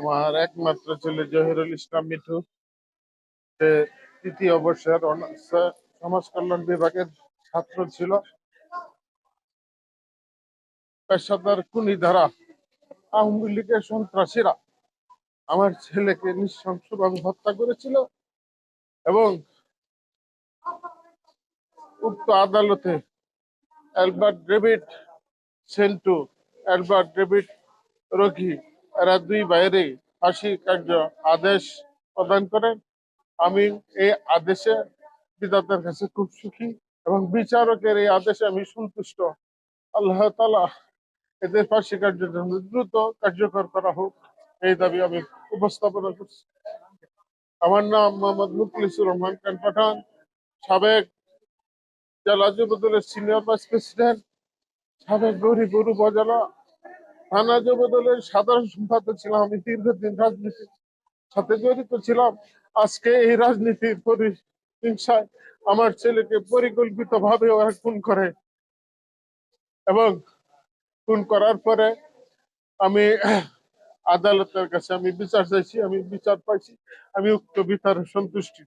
আমার একমাত্র ছেলে জহিরুল ইসলাম মিঠু। সে তৃতীয় বর্ষের অনার্স, সমাজ কল্যাণ বিভাগের ছাত্র ছিল। পেশাদার খুনি ধারা আওয়ামী লীগের সন্ত্রাসীরা আমার ছেলেকে নৃশংসভাবে হত্যা করেছিল এবং উক্ত আদালতে Albert David Sentu, Albert David Rocky এরা দুই বাইরে ফাঁসি কার্য আদেশ প্রদান করেন আমি এই আদেশে বিধাতার কাছে খুব সুখী এবং বিচারকের এই আদেশে আমি সন্তুষ্ট। আল্লাহ তালা এদের ফাঁসি জন্য দ্রুত কার্যকর করা হোক, এই দাবি আমি উপস্থাপনা করছি। আমার নাম মোহাম্মদ মুখলিসুর রহমান খান পাঠান, সাবেক জেলা যুবদলের সিনিয়র ভাইস প্রেসিডেন্ট, সাবেক গৌরীপুর উপজেলা থানা যুবদলের সাধারণ সম্পাদক ছিলাম আমি, দীর্ঘদিন রাজনীতির সাথে জড়িত ছিলাম। আজকে এই রাজনীতির পরিহিংসায় আমার ছেলেকে পরিকল্পিত ভাবে ওরা খুন করে। এবং খুন করার পরে আমি আদালতের কাছে আমি বিচার চাইছি, আমি বিচার পাইছি, আমি উক্ত বিচারে সন্তুষ্টি।